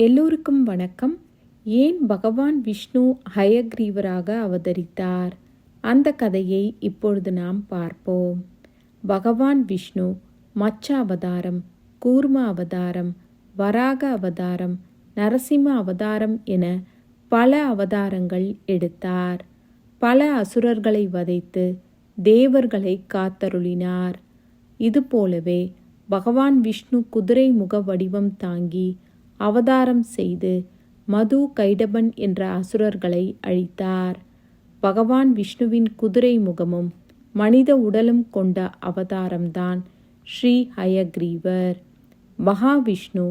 எல்லோருக்கும் வணக்கம். ஏன் பகவான் விஷ்ணு ஹயக்ரீவராக அவதரித்தார்? அந்த கதையை இப்பொழுது நாம் பார்ப்போம். பகவான் விஷ்ணு மச்ச அவதாரம் கூர்ம அவதாரம் வராக அவதாரம் நரசிம்ம அவதாரம் என பல அவதாரங்கள் எடுத்தார். பல அசுரர்களை வதைத்து தேவர்களை காத்தருளினார். இதுபோலவே பகவான் விஷ்ணு குதிரை முக வடிவம் தாங்கி அவதாரம் செய்து மது கைடபன் என்ற அசுரர்களை அழித்தார். பகவான் விஷ்ணுவின் குதிரை முகமும் மனித உடலும் கொண்ட அவதாரம்தான் ஸ்ரீ ஹயக்ரீவர். மகாவிஷ்ணு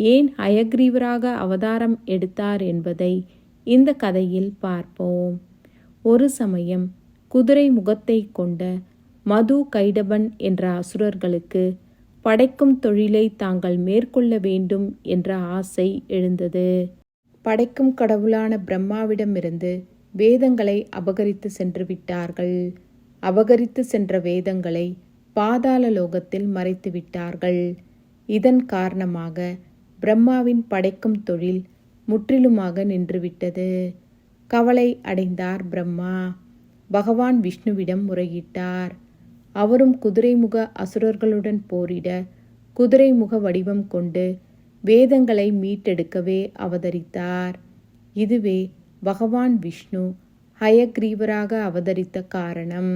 ஏன் ஹயக்ரீவராக அவதாரம் எடுத்தார் என்பதை இந்த கதையில் பார்ப்போம். ஒரு சமயம் குதிரை முகத்தை கொண்ட மது கைடபன் என்ற அசுரர்களுக்கு படைக்கும் தொழிலை தாங்கள் மேற்கொள்ள வேண்டும் என்ற ஆசை எழுந்தது. படைக்கும் கடவுளான பிரம்மாவிடமிருந்து வேதங்களை அபகரித்து சென்று விட்டார்கள். அபகரித்து சென்ற வேதங்களை பாதாள லோகத்தில் மறைத்து விட்டார்கள். இதன் காரணமாக பிரம்மாவின் படைக்கும் தொழில் முற்றிலுமாக நின்றுவிட்டது. கவலை அடைந்தார் பிரம்மா. பகவான் விஷ்ணுவிடம் முறையிட்டார். அவரும் குதிரைமுக அசுரர்களுடன் போரிட குதிரைமுக வடிவம் கொண்டு வேதங்களை மீட்டெடுக்கவே அவதரித்தார். இதுவே பகவான் விஷ்ணு ஹயக்ரீவராக அவதரித்த காரணம்.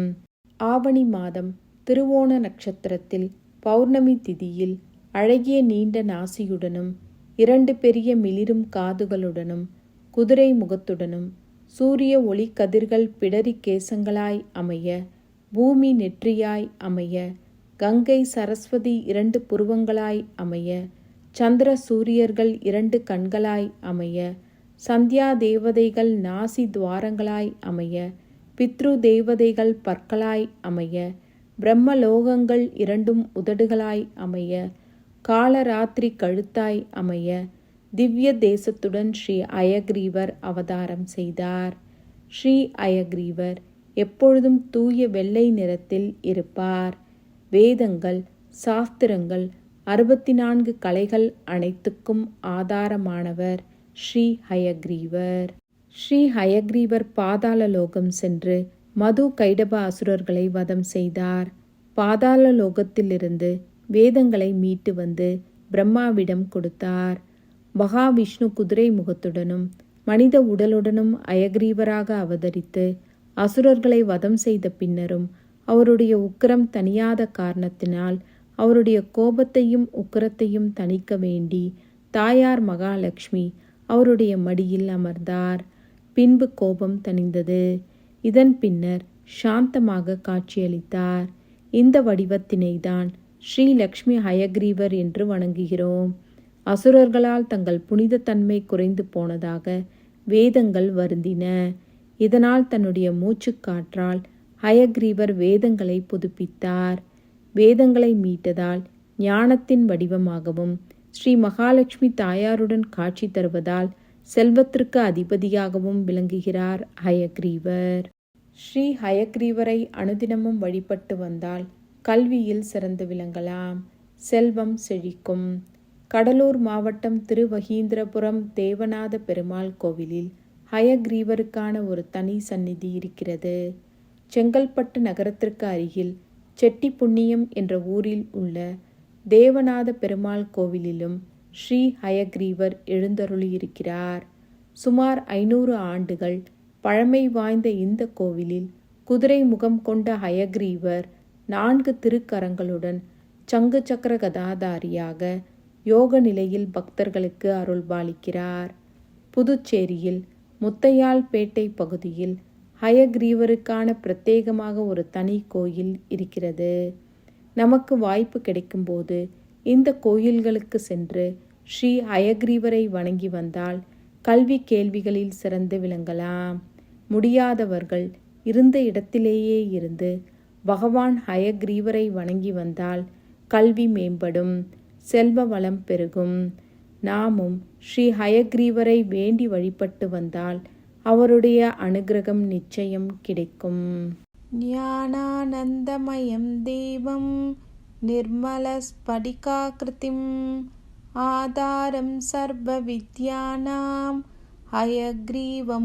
ஆவணி மாதம் திருவோண நட்சத்திரத்தில் பௌர்ணமி திதியில் அழகிய நீண்ட நாசியுடனும் இரண்டு பெரிய மிளிரும் காதுகளுடனும் குதிரை முகத்துடனும் சூரிய ஒளி கதிர்கள் பிடரி கேசங்களாய் அமைய பூமி நெற்றியாய் அமைய கங்கை சரஸ்வதி இரண்டு புருவங்களாய் அமைய சந்திர சூரியர்கள் இரண்டு கண்களாய் அமைய சந்தியா தேவதைகள் நாசி துவாரங்களாய் அமைய பித்ரு தேவதைகள் பற்களாய் அமைய பிரம்மலோகங்கள் இரண்டும் உதடுகளாய் அமைய காலராத்திரி கழுத்தாய் அமைய திவ்ய தேசத்துடன் ஸ்ரீ அயக்ரீவர் அவதாரம் செய்தார். ஸ்ரீ அயக்ரீவர் எப்பொழுதும் தூய வெள்ளை நிறத்தில் இருப்பார். வேதங்கள் சாஸ்திரங்கள் அறுபத்தி நான்கு கலைகள் அனைத்துக்கும் ஆதாரமானவர் ஸ்ரீ ஹயக்ரீவர். ஸ்ரீ ஹயக்ரீவர் பாதாள லோகம் சென்று மது கைடப அசுரர்களை வதம் செய்தார். பாதாள லோகத்திலிருந்து வேதங்களை மீட்டு வந்து பிரம்மாவிடம் கொடுத்தார். மகாவிஷ்ணு குதிரை முகத்துடனும் மனித உடலுடனும் அயக்ரீவராக அவதரித்து அசுரர்களை வதம் செய்த பின்னரும் அவருடைய உக்கிரம் தணியாத காரணத்தினால் அவருடைய கோபத்தையும் உக்கிரத்தையும் தணிக்க வேண்டி தாயார் மகாலட்சுமி அவருடைய மடியில் அமர்ந்தார். பின்பு கோபம் தணிந்தது. இதன் பின்னர் சாந்தமாக காட்சியளித்தார். இந்த வடிவத்தினைதான் ஸ்ரீலக்ஷ்மி ஹயக்ரீவர் என்று வணங்குகிறோம். அசுரர்களால் தங்கள் புனித தன்மை குறைந்து போனதாக வேதங்கள் வருந்தின. இதனால் தன்னுடைய மூச்சுக்காற்றால் ஹயக்ரீவர் வேதங்களை புதுப்பித்தார். வேதங்களை மீட்டதால் ஞானத்தின் வடிவமாகவும் ஸ்ரீ மகாலட்சுமி தாயாருடன் காட்சி தருவதால் செல்வத்திற்கு அதிபதியாகவும் விளங்குகிறார் ஹயக்ரீவர் ஸ்ரீ ஹயக்ரீவரை அனுதினமும் வழிபட்டு வந்தால் கல்வியில் சிறந்து விளங்கலாம். செல்வம் செழிக்கும். கடலூர் மாவட்டம் திருவகீந்திரபுரம் தேவநாத பெருமாள் கோவிலில் ஹயக்ரீவருக்கான ஒரு தனி சந்நிதி இருக்கிறது. செங்கல்பட்டு நகரத்திற்கு அருகில் செட்டி புண்ணியம் என்ற ஊரில் உள்ள தேவநாத பெருமாள் கோவிலிலும் ஸ்ரீ ஹயக்ரீவர் எழுந்தருளியிருக்கிறார். சுமார் ஐநூறு ஆண்டுகள் பழமை வாய்ந்த இந்த கோவிலில் குதிரை முகம் கொண்ட ஹயக்ரீவர் நான்கு திருக்கரங்களுடன் சங்கு சக்கர கதாதாரியாக யோக நிலையில் பக்தர்களுக்கு அருள்பாலிக்கிறார். புதுச்சேரியில் முத்தையால்பேட்டை பகுதியில் ஹயக்ரீவருக்கான பிரத்யேகமாக ஒரு தனி கோயில் இருக்கிறது. நமக்கு வாய்ப்பு கிடைக்கும்போது இந்த கோயில்களுக்கு சென்று ஸ்ரீ ஹயக்ரீவரை வணங்கி வந்தால் கல்வி கேள்விகளில் சிறந்து விளங்கலாம். முடியாதவர்கள் இருந்த இடத்திலேயே இருந்து பகவான் ஹயக்ரீவரை வணங்கி வந்தால் கல்வி மேம்படும் செல்வ வளம் பெருகும். நாமும் ஸ்ரீ ஹயக்ரீவரை வேண்டி வழிபட்டு வந்தால் அவருடைய அனுகிரகம் நிச்சயம் கிடைக்கும் ஞானானந்தமயம் தேவம் நிர்மல ஸ்படிகாக்கிருதிம் आधारं सर्वविद्यानां हयग्रीवमुपास्मगे